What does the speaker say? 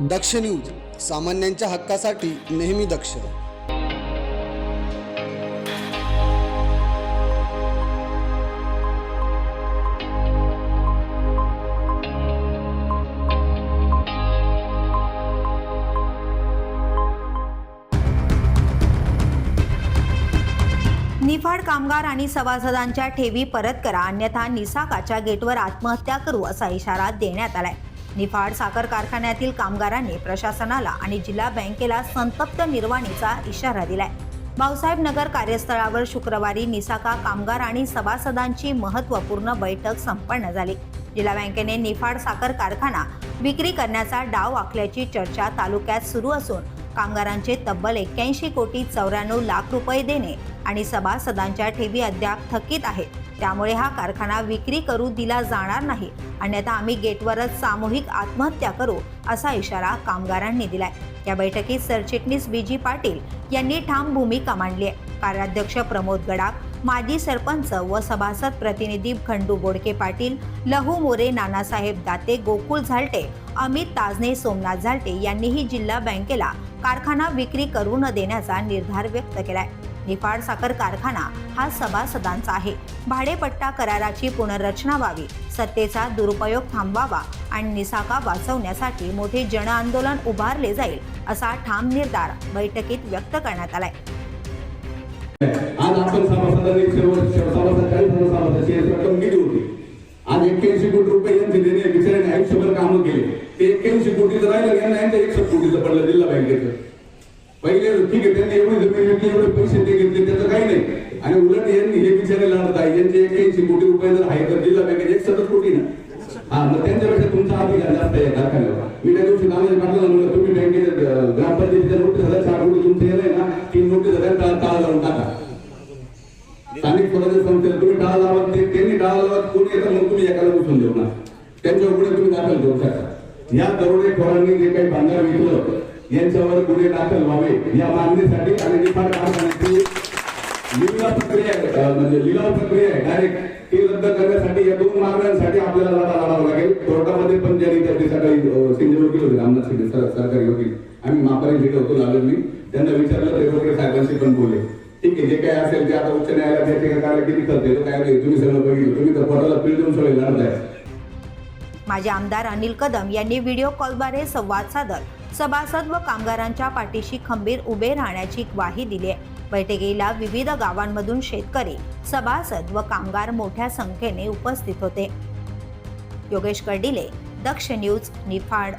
दक्ष news सामान्यांच्या हक्कासाठी नेहमी दक्ष. निफाड कामगार आणि सभासदांच्या ठेवी परत करा अन्यथा निसाकाच्या गेटवर आत्महत्या करू असा इशारा देण्यात आलाय. निफाड साखर कारखान्यातील कामगारांनी प्रशासनाला आणि जिल्हा बँकेला संतप्त निर्वाणीचा इशारा दिलाय. भाऊसाहेब नगर कार्यस्थळावर शुक्रवारी निसाका कामगार आणि सभासदांची महत्त्वपूर्ण बैठक संपन्न झाली. जिल्हा बँकेने निफाड साखर कारखाना विक्री करण्याचा डाव आखल्याची चर्चा तालुक्यात सुरू असून कामगारांचे तब्बल एक्क्याऐंशी कोटी चौऱ्याण्णव लाख रुपये देणे आणि सभासदांच्या ठेवी अद्याप थकीत आहेत. त्यामुळे हा कारखाना विक्री करू दिला जाणार नाही. अन्यथा आम्ही गेटवरच सामूहिक आत्महत्या करू असा इशारा कामगारांनी दिलाय. या बैठकीत सरचिटणीस बी जी पाटील यांनी ठाम भूमिका मांडली आहे. कार्याध्यक्ष प्रमोद गडाख माजी सरपंच व सभासद प्रतिनिधी खंडू बोडके पाटील लहू मोरे नानासाहेब दाते गोकुळ झालटे अमित ताजने सोमनाथ झालटे यांनीही जिल्हा बँकेला कारखाना विक्री करू न देण्याचा निर्धार व्यक्त केलाय. निफाड साखर कारखाना हा सभासदांचा आहे. भाडेपट्टा कराराची पुनर्रचना व्हावी सत्तेचा दुरुपयोग थांबवावा आणि निसाका वाचवण्यासाठी मोठे जनआंदोलन उभारले जाईल असा ठाम निर्धार बैठकीत व्यक्त करण्यात आलाय. आज आपण सभासदांनी शेवट सभासद सभासदाची रक्कम किती होती. आज एक्क्याऐंशी कोटी रुपये यांचे देणे बिचाऱ्याने आयुष्यभर कामं केले. ते एक्क्याऐंशी कोटीचं राहिलं यांना यांचं एकशे कोटीचं पडलं जिल्हा बँकेचं. पहिले ठीक आहे त्यांनी एवढे जमीन घेतली एवढे पैसे ते घेतले त्याचं काही नाही. आणि उलट यांनी हे बिचारे लढत आहे यांचे एक्क्याऐंशी कोटी रुपये जर आहे तर जिल्हा बँकेत एकसष्ट कोटी ना. हा मग सगळ्या नोटीस टाळा लावून टाका. स्थानिक स्वराज्य संस्थेला तुम्ही टाळा लावत ते त्यांनी टाळा लावत कोणी येतात म्हणून तुम्ही एकाला उचलून देऊ ना त्यांच्या गुन्हे तुम्ही दाखल देऊ शकता. या दरोडेखोरांनी जे काही भांगार विकलं यांच्यावर गुन्हे दाखल व्हावे या मागणीसाठी आणि निफाड कारखान्याची लिलाव प्रक्रिया म्हणजे लिलाव प्रक्रिया आहे. डायरेक्ट ती रद्द करण्यासाठी या दोन मागण्यांसाठी आपल्याला लढा लढावा लागेल. कोर्टामध्ये पण ज्यांनी त्या सकाळी अं, वकील होते रामनाथ शिंदे सरकारी वकील आम्ही मापारी भेट होतो लागलो मी त्यांना विचारलं ते वकील साहेबांशी पण बोलले ठीक आहे जे काय असेल ते आता उच्च न्यायालयात याचिका करायला किती खर्च तो काय नाही तुम्ही सगळं बघितलं. तुम्ही तर पटाला पीळ देऊन सगळे लढताय. माजी आमदार अनिल कदम यांनी व्हिडिओ कॉलद्वारे संवाद साधत सभासद व कामगारांच्या पाठीशी खंबीर उभे राहण्याची ग्वाही दिली आहे. बैठकीला विविध गावांमधून शेतकरी सभासद व कामगार मोठ्या संख्येने उपस्थित होते. योगेश कर्डिले दक्ष न्यूज निफाड.